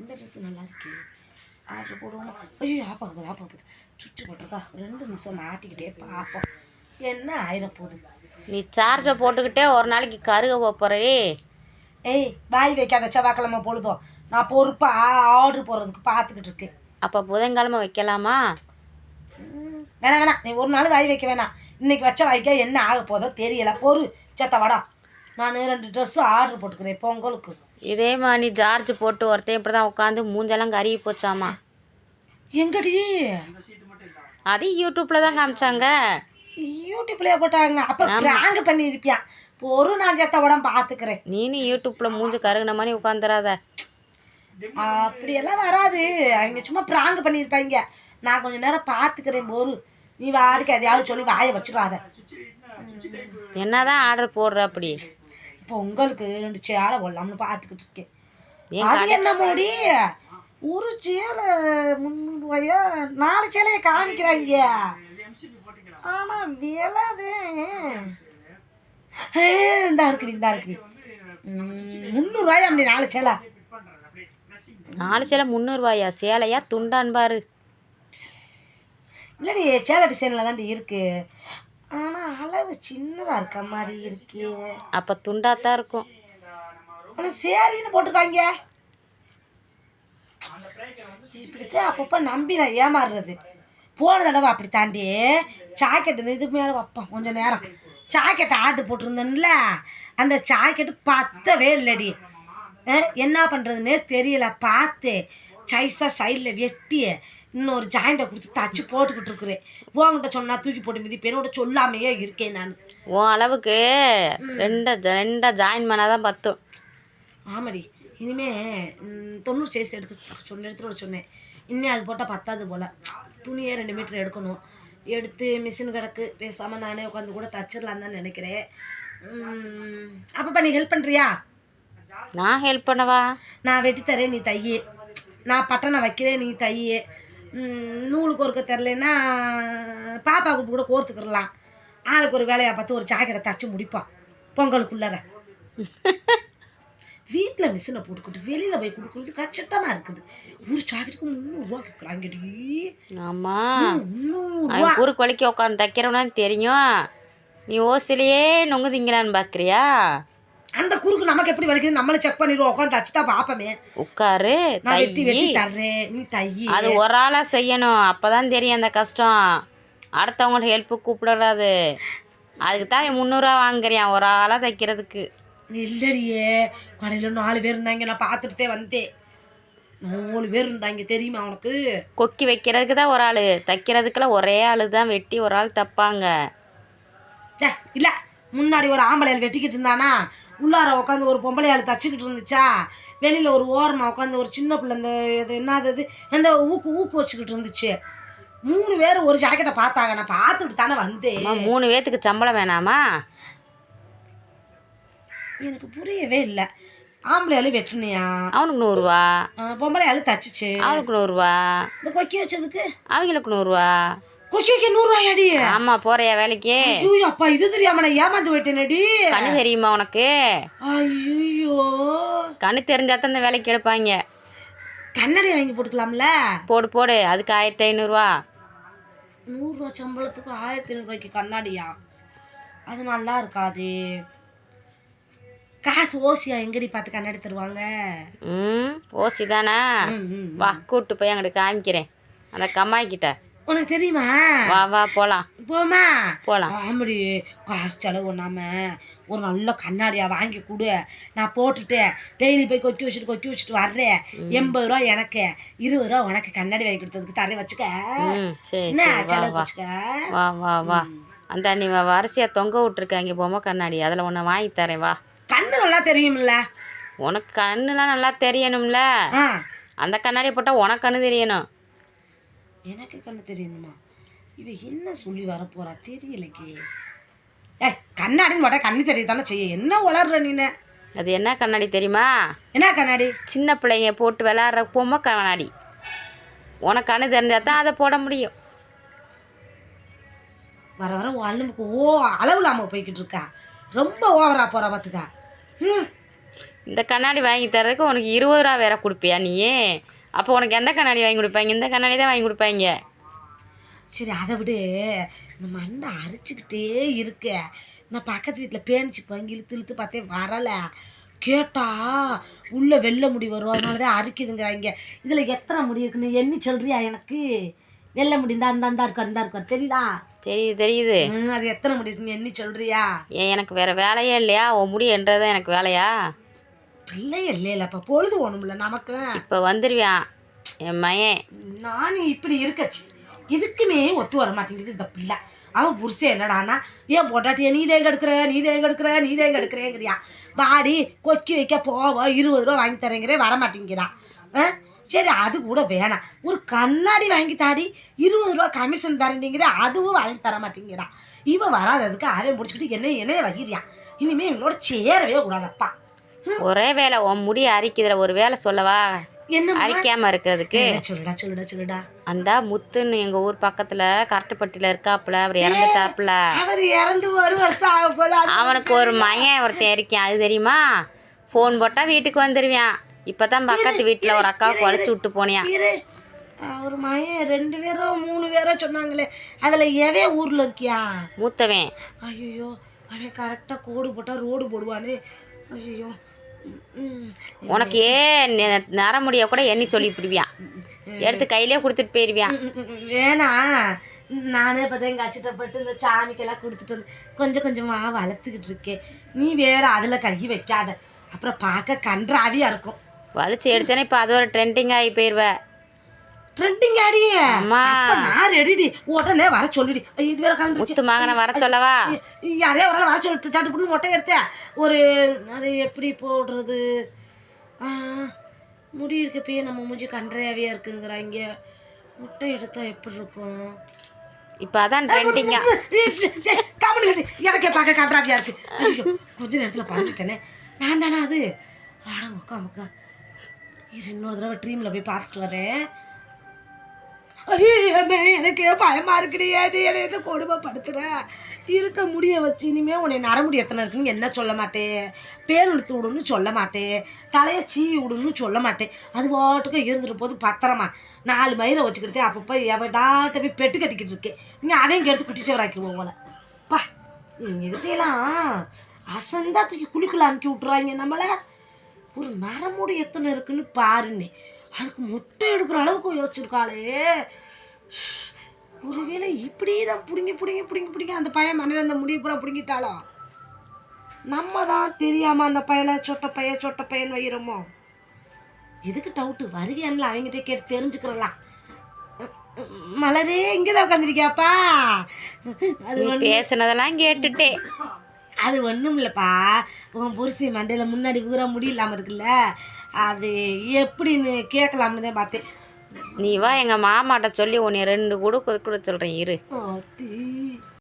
இந்த ட்ரெஸ் நல்லா இருக்கு. ஆர்டர் போடுவோம்? ஐயோ ஆப்பா போகுது ஆப்பா போகுது சுற்றி போட்டிருக்கா. ரெண்டு நிமிஷம் மாட்டிக்கிட்டே பார்ப்போம் என்ன ஆயிரம் போகுது நீ சார்ஜை போட்டுக்கிட்டே ஒரு நாளைக்கு கருக போகிறே ஏய் வாய் வைக்காத செவ்வாய்க்கிழமை பொழுதும். நான் பொறுப்பாக ஆர்டர் போடுறதுக்கு பார்த்துக்கிட்டு இருக்கேன். அப்போ புதன்கிழமை வைக்கலாமா? வேணாம் வேணாம். நீ ஒரு நாள் வாய் வைக்க வேணாம். இன்னைக்கு வச்ச வாய்க்கா என்ன ஆக போதோ தெரியல. பொறு சத்த வாடா. நான் ரெண்டு ட்ரெஸ்ஸு ஆர்டர் போட்டுக்கிறேன் பொங்கலுக்கு. இதே மாதிரி நீ சார்ஜ் போட்டு ஒருத்தன் இப்படி தான் உட்காந்து மூஞ்செல்லாம் கருகி போச்சாமா? எங்கடி? அது யூடியூப்பில் தான் காமிச்சாங்க. யூடியூப்லயே போட்டாங்க. அப்போ பிராங்க் பண்ணியிருப்பியா பொறு நான் செத்த உடம்பு பார்த்துக்கிறேன் நீனும் யூடியூப்பில் மூஞ்சி கருகுன மாதிரி உட்காந்துடாத அப்படியெல்லாம் வராது. அவங்க சும்மா பிராங்க் பண்ணியிருப்பாங்க நான் கொஞ்ச நேரம் பார்த்துக்கிறேன் பொறு. நீ வாடிக்கு எதையாவது சொல்லி வாயை வச்சிடாத. என்னதான் ஆர்டர் போடுற அப்படி? இப்போ உங்களுக்கு ரெண்டு சேலை போடலாம்னு பார்த்துக்கிட்டு இருக்கேன். அது என்ன மோடி ஒரு சேலை முந்நூறுவாயா நாலு சேலையை காமிக்கிறாங்க. ஆனா விலை இந்தா இருக்குடி இந்தா இருக்குடி. முந்நூறுவாயா அப்படி நாலு சேலை? நாலு சேலை முந்நூறுவாயா சேலையா? துண்டான் பாரு. இல்லடி சேலை டிசைனில் தாண்டி இருக்கு. ஆனா அளவு சின்னதா இருக்க மாதிரி இருக்கு. அப்போ துண்டாத்தான் இருக்கும். ஆனால் சேரின்னு போட்டுக்காங்க இப்படித்தான் அப்பப்போ நம்பி நான் ஏமாறுறது. போன தடவை அப்படி தாண்டி இந்த இது மேலே வைப்போம் கொஞ்சம் நேரம். ஜாக்கெட் ஆர்டர் போட்டிருந்தேன்ல அந்த ஜாக்கெட்டு பத்தவே இல்லடி. என்ன பண்ணுறதுன்னே தெரியல பார்த்து சைஸாக சைடில் வெட்டி இன்னொரு ஜாயிண்ட்டை கொடுத்து தச்சு போட்டுக்கிட்டு இருக்கிறேன். உங்ககிட்ட சொன்னா தூக்கி போட்டு மிதி என்னோட சொல்லாமையே இருக்கேன் நான். உன் அளவுக்கு ரெண்டா ரெண்டா ஜாயின் பண்ணால் தான் பத்தும். ஆமாடி. இனிமே தொண்ணூறு சைஸ் எடுக்க சொன்ன வர சொன்னேன். இன்னும் அது போட்டால் பத்தாது போல். துணியே ரெண்டு மீட்டர் எடுக்கணும். எடுத்து மிஷின் கிடக்கு. பேசாமல் நானே உட்காந்து கூட தச்சிடலான்னு தான் நினைக்கிறேன். அப்பப்பா நீ ஹெல்ப் பண்ணுறியா நான் ஹெல்ப் பண்ணவா? நான் வெட்டி தரேன் நீ தையே. நான் பட்டனை வைக்கிறேன் நீ தையே. நூலு கோர்க்க தெரிலன்னா பாப்பாவுக்கு கூட கோர்த்துக்கிடலாம் ஆளுக்கு ஒரு வேலையை பார்த்து ஒரு ஜாக்கெட்டை தச்சு முடிப்பான். பொங்கலுக்குள்ளார. வீட்டில் மிஷினை போட்டுக்கிட்டு வெளியில் போய் கொடுக்குறது கஷ்டமாக இருக்குது. ஒரு ஜாக்கெட்டுக்கு முந்நூறுரூவா கேட்குறாங்கடி ஆமாம் முந்நூறுரூவா குறுக்கு வலிக்கு உட்காந்து தைக்கிறவனான்னு தெரியும். நீ ஓசிலேயே நொங்கு திங்கலான்னு பார்க்குறியா அந்த குறுக்கு நமக்கு எப்படி வலிக்குது? நம்மளை செக் பண்ணிடுவோம். உட்காந்து தச்சு தான் பார்ப்போமே உட்காரு நான் வெட்டி வெட்டி தர்றேன் நீ தையி அது ஒரு ஆளாக செய்யணும். அப்போ தான் தெரியும் அந்த கஷ்டம். அடுத்தவங்கள ஹெல்ப்பு கூப்பிடறாது. அதுக்கு தான் முந்நூறுரூவா வாங்குறியான் ஒரு ஆளாக தைக்கிறதுக்கு. இல்லடியே. கடையில் நாலு பேர் இருந்தாங்க. நான் பார்த்துட்டே வந்தேன். நாலு பேர் இருந்தாங்க. தெரியுமா உனக்கு? கொக்கி வைக்கிறதுக்கு தான் ஒரு ஆள். தைக்கிறதுக்கெல்லாம் ஒரே ஆள் தான் வெட்டி ஒரு ஆள் தைப்பாங்க. முன்னாடி ஒரு ஆம்பளையால் வெட்டிக்கிட்டு இருந்தானா? உள்ளார உட்காந்து ஒரு பொம்பளையாள் தச்சுக்கிட்டு இருந்துச்சா? வெளியில ஒரு ஓரமா உட்காந்து ஒரு சின்ன பிள்ளை இந்த இது என்னது அந்த ஊக்கு ஊக்கு வச்சுக்கிட்டு இருந்துச்சு. மூணு பேர் ஒரு ஜாக்கெட்டை பார்த்தாங்க. நான் பார்த்துட்டு தானே வந்தேன். மூணு பேத்துக்கு சம்பளம் வேணாமா? எனக்கு புரியவே இல்லை. ஆம்பளையாலும் வெட்டினியா? அவனுக்கு நூறுரூவா பொம்பளையாலும் தச்சுச்சு. அவனுக்கு நூறுரூவா இந்த கொக்கி வச்சதுக்கு? அவங்களுக்கு நூறுரூவா கொக்கி வைக்க நூறுரூவாயாடி ஆமாம் போறியா வேலைக்கு? ஐயோ அப்பா இது தெரியாம நான் ஏமாந்து போயிட்டேனடி. கண்ணு தெரியுமா உனக்கு? ஐயோ கண்ணு தெரிஞ்சா தான் இந்த வேலைக்கு எடுப்பாங்க. கண்ணாடி வாங்கி போட்டுக்கலாம்ல? போடு போடு. அதுக்கு ஆயிரத்தி ஐநூறுரூவா நூறுரூவா சம்பளத்துக்கு ஆயிரத்தி ஐநூறுரூவாய்க்கு கண்ணாடியா? அது நல்லா இருக்காது. காசு ஓசியா எங்கடி பார்த்து கண்ணாடி தருவாங்க? ம் ஓசி தானே. வா கூப்பிட்டு போய் அங்கிட்டு காமிக்கிறேன். அந்த கம்மாய்கிட்ட உனக்கு தெரியுமா? வா வா போகலாம் போமா? போகலாம் ஆமாடி காசு செலவு பண்ணாம ஒரு நல்ல கண்ணாடியா வாங்கி கொடு. நான் போட்டுட்டு டெய்லி போய் கொக்கி வச்சுட்டு கொக்கி வச்சுட்டு வர்றேன். எண்பது ரூபா எனக்கு இருபது ரூபா உனக்கு கண்ணாடி வாங்கி கொடுத்ததுக்கு தரேன் வச்சுக்க. என்ன சரி வா செலவு வா. வச்சுக்க? வா வா வா. அந்த நீ வரிசையாக தொங்க விட்ருக்காங்க பொம்மை கண்ணாடி. அதில் ஒன்று வாங்கி தரேன் வா. கண்ணு நல்லா தெரியும்ல? உனக்கு கண்ணுலாம் நல்லா தெரியணும்ல? அந்த கண்ணாடியை போட்டால் உனக்கு கண்ணு தெரியணும். எனக்கு கண்ணு தெரியணுமா? இவ என்ன சொல்லி வரப்போறா? தெரியலக்கே ஏ கண்ணாடின்னு போட்டா கண்ணு தெரிய தானே செய்ய? என்ன வளர்ற நீனு? அது என்ன கண்ணாடி தெரியுமா? என்ன கண்ணாடி? சின்ன பிள்ளைங்க போட்டு விளாட்ற பொம்மை கண்ணாடி. உனக்கு கண்ணு தெரிஞ்சால் தான் அதை போட முடியும். வர வர அண்ணனுக்கு ஓ அளவு இல்லாமல் போய்கிட்டு இருக்கா. ரொம்ப ஓவரா போறா பார்த்துக்கா ம். இந்த கண்ணாடி வாங்கி தரதுக்கு உனக்கு இருபது ரூபா வேற கொடுப்பியா நீ அப்போ உனக்கு எந்த கண்ணாடி வாங்கி கொடுப்பாங்க இந்த கண்ணாடி தான் வாங்கி கொடுப்பாங்க. சரி அதை விடு. இந்த மண்டை அரிச்சுக்கிட்டே இருக்க. நான் பக்கத்து வீட்டில் பேணிச்சு போய் இழுத்து இழுத்து பார்த்தே வரலை. கேட்டா உள்ள வெள்ளை முடி வரும். அதனால தான் அரிக்குதுங்கிறாங்க. இதில் எத்தனை முடி இருக்குன்னு எண்ணி சொல்றியா எனக்கு? வெள்ளை முடி இந்த அந்த அந்த இருக்கும் அந்த இருக்கும் தெரியுதா? தெரியுது தெரியுது. அது எத்தனை முடி இருக்குன்னு எண்ணி சொல்றியா? ஏன் எனக்கு வேற வேலையே இல்லையா? உன் முடி என்றதான் எனக்கு வேலையா? பிள்ளைய இல்லையில இப்போ பொழுது ஒண்ணுமில்ல நமக்கு? இப்போ வந்துடுவான் என் மயன் நானும் இப்படி இருக்கச்சு. இதுக்குமே ஒத்து வர மாட்டேங்குது இந்த பிள்ளை. அவன் புருஷன் என்னடானா ஏன் பொட்டாட்டிய நீ தேங்க எடுக்கிற நீ தேங்க எடுக்கிற நீ தேங்க எடுக்கிறேங்கிறியா? பாடி கொக்கி வைக்க போவ இருபது ரூபா வாங்கி தரேங்கிறே வர மாட்டேங்கிறான் ஆ? சரி அது கூட வேணாம். ஒரு கண்ணாடி வாங்கி தாடி இருபது ரூபா கமிஷன் தரேங்கிற அதுவும் வாங்கி தர மாட்டேங்கிறான் இவன் வராததுக்கு அவன் முடிச்சுக்கிட்டு என்ன என்னைய வகிரியான் இனிமே இவங்களோட சேரவே கூடாதப்பா. ஒரே வேலை உன் முடி அரிக்குதுல ஒரு வேலை சொல்லவா? அரிக்காம இருக்கிறதுக்கு. சொல்லுடா சொல்லுடா சொல்லுடா. அந்த முத்துன்னு எங்க ஊர் பக்கத்துல கரட்டுப்பட்டியில இருக்காப்புல அவர் இறந்துட்டாப்புல. அவர் இறந்து ஒரு வருஷம் ஆக அது அவனுக்கு ஒரு மயன் ஒருத்தன் இருக்கான் அது தெரியுமா? ஃபோன் போட்டா வீட்டுக்கு வந்துடுவான் இப்பதான் பக்கத்து வீட்டுல ஒரு அக்காவுக்கு வலிச்சு விட்டு போனியான் அவர் மயன் ரெண்டு பேரோ மூணு பேரோ சொன்னாங்களே அதில் எவே ஊரில் இருக்கியா? மூத்தவன். ஐயோ அவன் கரெக்டாக கோடு போட்டால் ரோடு போடுவானே. ஐயோ உனக்கு ஏன் நரமுடிய கூட எண்ணி சொல்லி பிடிவியான் எடுத்து கையிலே கொடுத்துட்டு போயிருவியான் வேணாம் நானே இப்போ எங்கள் அச்சிட்டப்பட்டு இந்த சாமிக்கெல்லாம் கொடுத்துட்டு வந்து கொஞ்சம் கொஞ்சமாக வளர்த்துக்கிட்டு இருக்கேன். நீ வேற அதில் கை வைக்காத. அப்புறம் பார்க்க கன்றாவியாக இருக்கும். வலிச்சு எடுத்தேனே இப்போ அது ஒரு ட்ரெண்டிங் ஆகி போயிருவ. ட்ரெண்டிங் ஆடி. நான் ரெடிடி உடனே வர சொல்லிடி. இது வேற கலந்துருச்சு. முத்து மகனை வர சொல்லவா? யாரே வர வர சொல்லிட்டு சாட்டு புண்ணு மொட்டை எடுத்தேன் ஒரு அது எப்படி போடுறது? முடி இருக்கப்பயே நம்ம மூஞ்சி கன்றையாவே இருக்குங்கிறாங்க முட்டை எடுத்தா எப்படி இருக்கும்? இப்போ அதான் ட்ரெண்டிங்கா கட்டி எனக்கே பார்க்க கன்றாவியா இருக்கு. கொஞ்ச நேரத்தில் பறந்துட்டேனே நான் தானே அது? ஆட முக்கா இரு இன்னொரு தடவை ட்ரீமில் போய் பார்த்துட்டு வரேன். ஐயோ, எனக்கு பயமா இருக்குடி? நீ என்னை எதை கொடுமைப்படுத்துற? இருக்க முடிய வச்சு இனிமே உன்னை நரமுடி எத்தனை இருக்குன்னு என்ன சொல்ல மாட்டேன் பேன் எடுத்து விடுன்னு சொல்ல மாட்டேன் தலையை சீவி விடுன்னு சொல்ல மாட்டேன் அது பாட்டுக்கு இருந்துட்டு போது பத்திரமா. நாலு மயிரை வச்சுக்கிட்டே அப்பப்போ எவடாட்ட போய் பெட்டு கட்டிக்கிட்டு இருக்கேன் நீ அதையும் கெடுத்து குட்டிச்சவராக்கிடுவோம் உங்களை. பா இவங்க அசந்தா தூக்கி குழிக்குள்ள அமுக்கி விட்டுறாங்க நம்மளை? ஒரு நரமுடி எத்தனை இருக்குன்னு பாருன்னு. அதுக்கு முட்டை எடுக்கிற அளவுக்கு யோசிச்சிருக்காளே. ஒருவேளை இப்படி தான் பிடுங்கி பிடுங்கி பிடுங்கி பிடுங்கி அந்த பையன் மண்ணில் அந்த முடியை பூரா பிடுங்கிட்டாளோ? நம்ம தான் தெரியாமல் அந்த பையனை சொட்ட பையன் சொட்ட பையன் வைக்கிறோமோ எதுக்கு டவுட்டு வருவியான்ல அவங்ககிட்ட கேட்டு தெரிஞ்சுக்கிறலாம். மலரே இங்கே தான் உட்காந்துருக்கியாப்பா அது பேசுனதெல்லாம் கேட்டுட்டே. அது ஒன்றும் இல்லைப்பா உன் புருஷி மண்டையில் முன்னாடி பூரா முடி இல்லாமல் இருக்குல்ல. அது எப்படின்னு கேட்கலாம்னு தான் பார்த்தேன். நீ வா எங்கள் மாமாட்ட சொல்லி உன்னை ரெண்டு கூட கொடுக்க சொல்கிறேன் இரு.